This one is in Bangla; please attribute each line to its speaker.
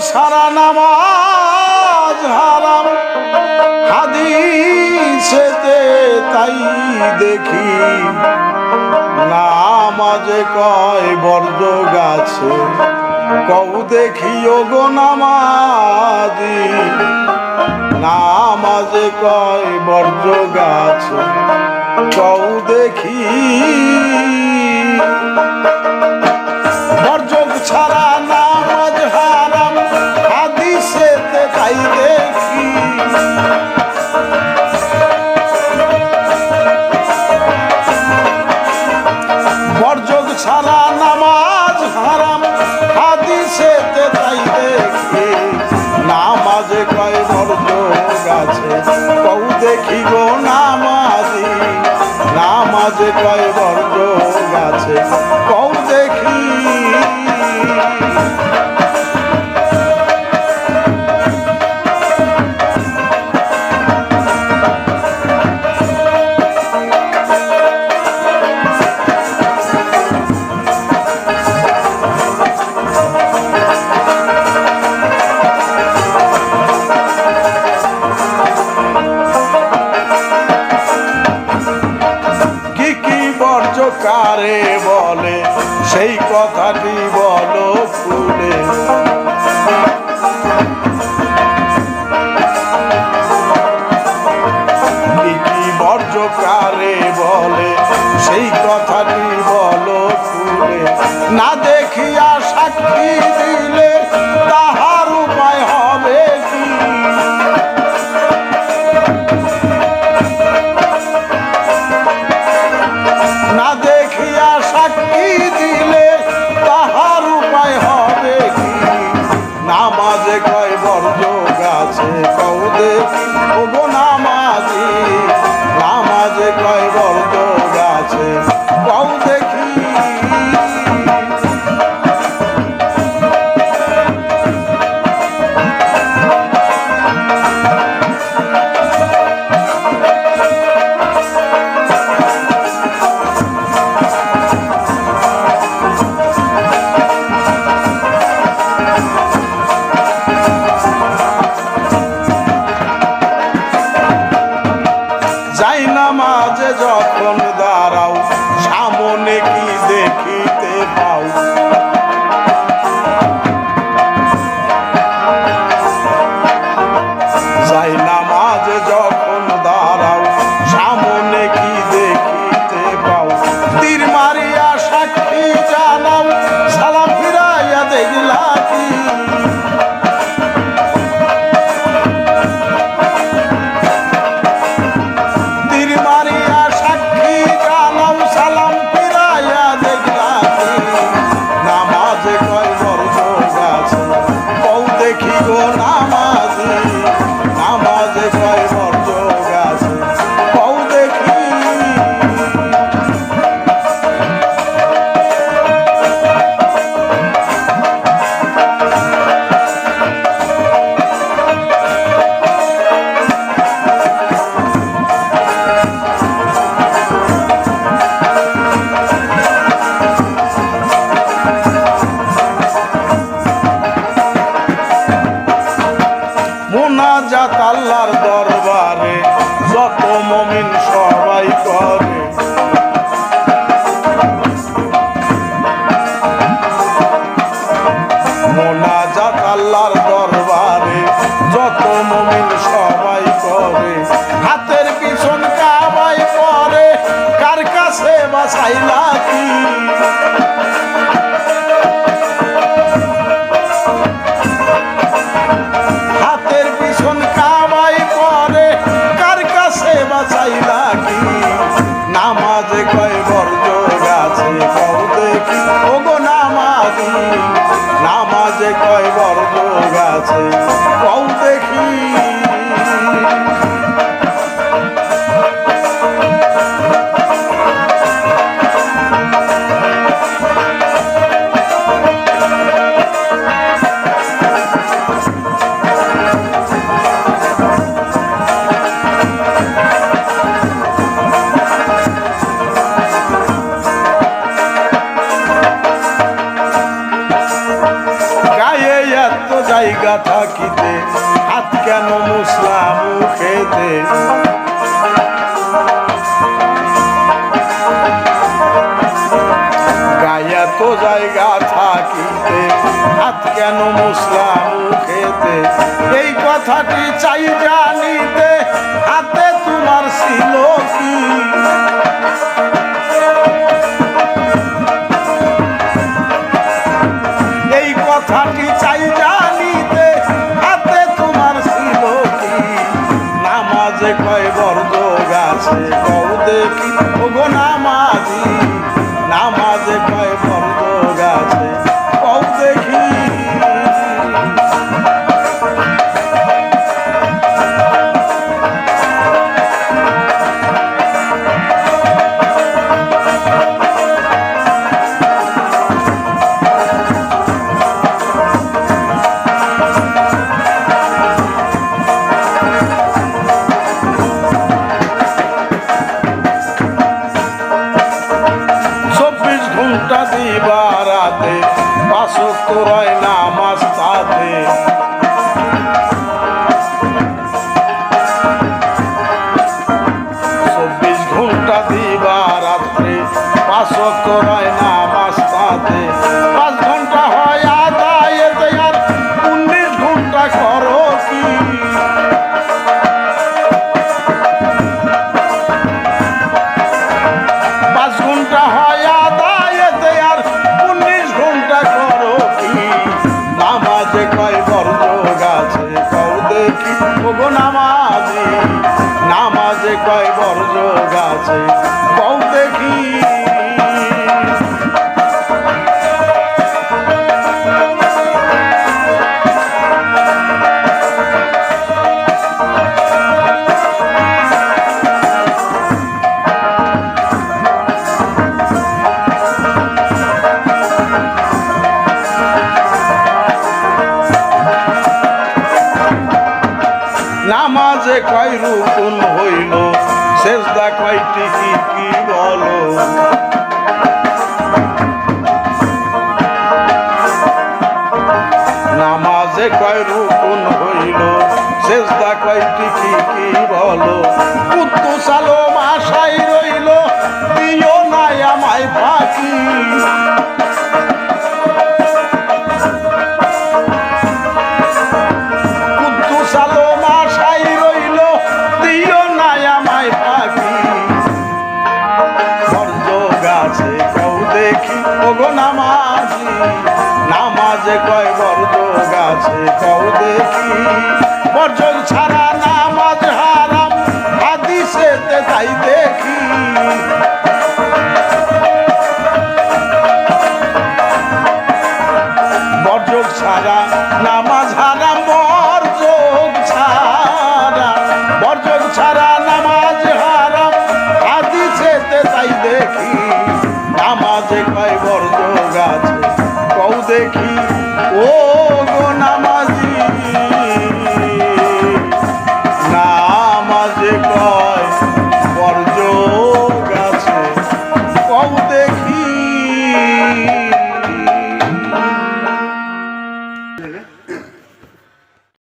Speaker 1: সারা নামাজ হারাম। হাদিসেতে তাই দেখি। নামাজে কয় বর্জ গাছে কৌ দেখি গো নামাজি। নামাজে কয় বর্জ গাছে কৌ দেখি। কারে বলে? সেই কথাটি বলো ফুলে বর্জ কারে বলে? সেই কথাটি বলো ফুলে না দেখিয়া সাক্ষী দিলে বাসাইলা কি হাতের পিছন কামাই পরে কার কাছে বাসাইলা কি নামাজে কয় বর্জ গাছে কও দেখি। ওগো নামাজি, নামাজে কয় বর্জ গাছে এত জায়গা থাকিতে, হাত কেন মুসলাম খেতে গায়ে এত জায়গা থাকিতে, হাত কেন মুসলাম খেতে এই কথাটি চাই জানিতে, হাতে তোমার ছিল কি? এই কথাটি চাই কৌ পাঁচক তোরাই নামাজ তাতে পাঁচ ঘণ্টা হয় আদায় এতে আর উনিশ ঘণ্টা করো কি? পাঁচ ঘণ্টা হয় আদায়েতে আর উনিশ ঘণ্টা করো কি? নামাজে কয় বর্জ গাছে কও নামাজে। কয় বর্জ গাছে কও দেখি। শেষদা কয়টি কি নামাজে কয় বর্জ গাছে কেউ দেখি। বর্জন ছাড়া নামাজ হারাম, হাদিসেতে তাই দেখি। বর্জক ছাড়া নামাজ হারাম